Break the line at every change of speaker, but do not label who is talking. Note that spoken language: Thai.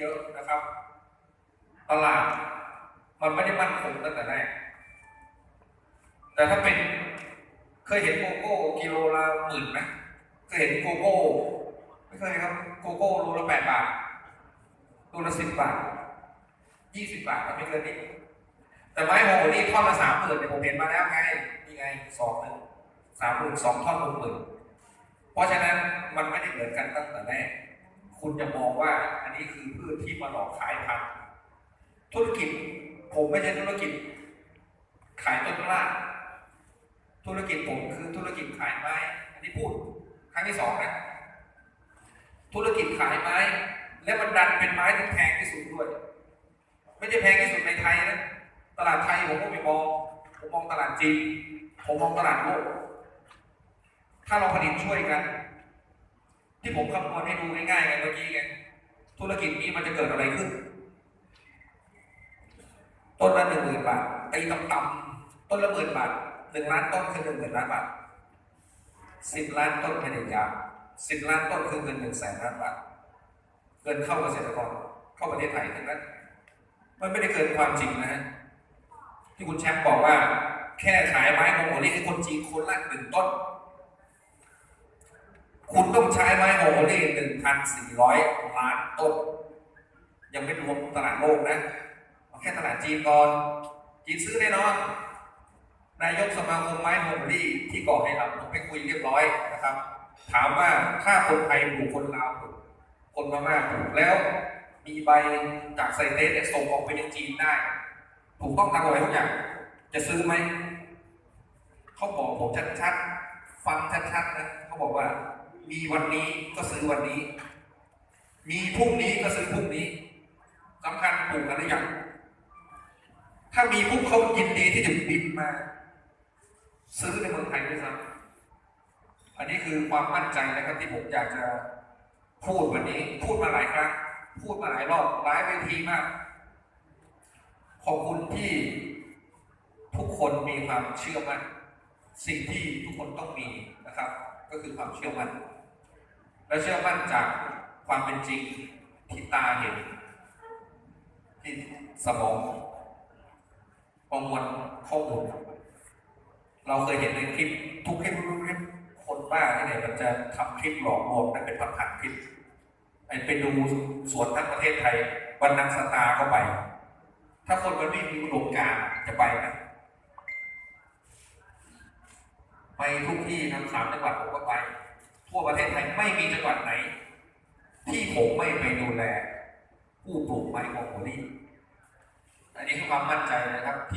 เยอะนะครับ ตลาดมันไม่ได้มั่นคงตั้งแต่แรก แต่ถ้าเป็นเคยเห็นโกโก้กิโลละหมื่นไหมเคยเห็นโกโก้ ไม่เคยครับ โกโก้โลละแปดบาทโลละสิบบาทยี่สิบบาทก็ไม่เกินนี้แต่ไม้โหนี่ท่อนละสามหมื่นเนี่ยผมเห็นมาแล้วไงนี่ไงสองหนึ่งสามหมื่นสองท่อนหกหมื่นเพราะฉะนั้นมันไม่ได้เหมือนกันตั้งแต่แรก คุณจะมองว่าอันนี้คือพืชที่มาหลอกขายพันธุ์ธุรกิจผมไม่ใช่ธุรกิจ ขายต้นกล้าธุรกิจผมคือธุรกิจขายไม้ อันนี้พูด ครั้งที่สองนะ ธุรกิจขายไม้ และมันดันเป็นไม้ที่แพงที่สุดด้วย ไม่ใช่แพงที่สุดในไทยนะ ตลาดไทยผมก็ไม่มอง ผมมองตลาดจีน ผมมองตลาดโลก ถ้าเราผลิตช่วยกัน ที่ผมคำนวณให้ดูง่ายๆไงเมื่อกี้ไงธุรกิจนี้มันจะเกิดอะไรขึ้น ต้นละหนึ่งหมื่นบาทตีต่ำๆต้นละหมื่นบาทหนึ่งล้านต้นคือหนึ่งหมื่นล้านบาทสิบล้านต้นภายในยามสิบล้านต้นคือเงินหนึ่งแสนล้านบาทเงินเข้าเกษตรกรเข้าประเทศไทยทั้งนั้น มันไม่ได้เกินความจริงนะฮะที่คุณแชมป์บอกว่า แค่ขายไม้โมโหลี่ให้คนจีนคนละหนึ่งต้น คุณต้อง ใช้ไม้โมโหลี่หนึ่งพันสี่ร้อยล้านต้น ยังไม่รวมตลาดโลกนะเอาแค่ตลาดจีนก่อน จีนซื้อแน่นอน นายกสมาคมไม้โมโหลี่ที่ก่อให้เราผมไปคุยเรียบร้อยนะครับ ถามว่าถ้าคนไทยปลูกคนลาวปลูกคนพม่าปลูกแล้ว มีใบจากไซเตสเนี่ยส่งออกไปยังจีนได้ถูกต้องตามกฎหมายทุกอย่าง จะซื้อไหม เขาบอกผมชัดๆ ฟังชัดๆนะ เขาบอกว่า มีวันนี้ก็ซื้อวันนี้ มีพรุ่งนี้ก็ซื้อพรุ่งนี้สำคัญปลูกกันหรือยังถ้ามีปุ๊บเขายินดีที่จะบินมา ซื้อในเมืองไทยด้วยซ้ำอันนี้คือความมั่นใจนะครับที่ผมอยากจะพูดวันนี้ พูดมาหลายครั้ง พูดมาหลายรอบหลายเวทีมาก ขอบคุณที่ทุกคนมีความเชื่อมั่นสิ่งที่ทุกคนต้องมีนะครับ ก็คือความเชื่อมั่น และเชื่อมั่นจากความเป็นจริงที่ตาเห็น ที่สมองประมวลข้อมูลเราเคยเห็นในคลิปทุกคลิปทุกคลิปคนบ้าที่ไหนมันจะทำคลิปหลอกลวงได้เป็นพันๆคลิปไอ้ไปดูสวนทั้งประเทศไทยวันนักสตาร์เข้าไป ถ้าคนมันไม่มีอุดมการจะไปไหมไปทุกที่ทั้งสามจังหวัดผมก็ไป ทั่วประเทศไทยไม่มีจังหวัดไหน ที่ผมไม่ไปดูแล ผู้ปลูกไม้ของโมลี่อันนี้คือความมั่นใจนะครับที่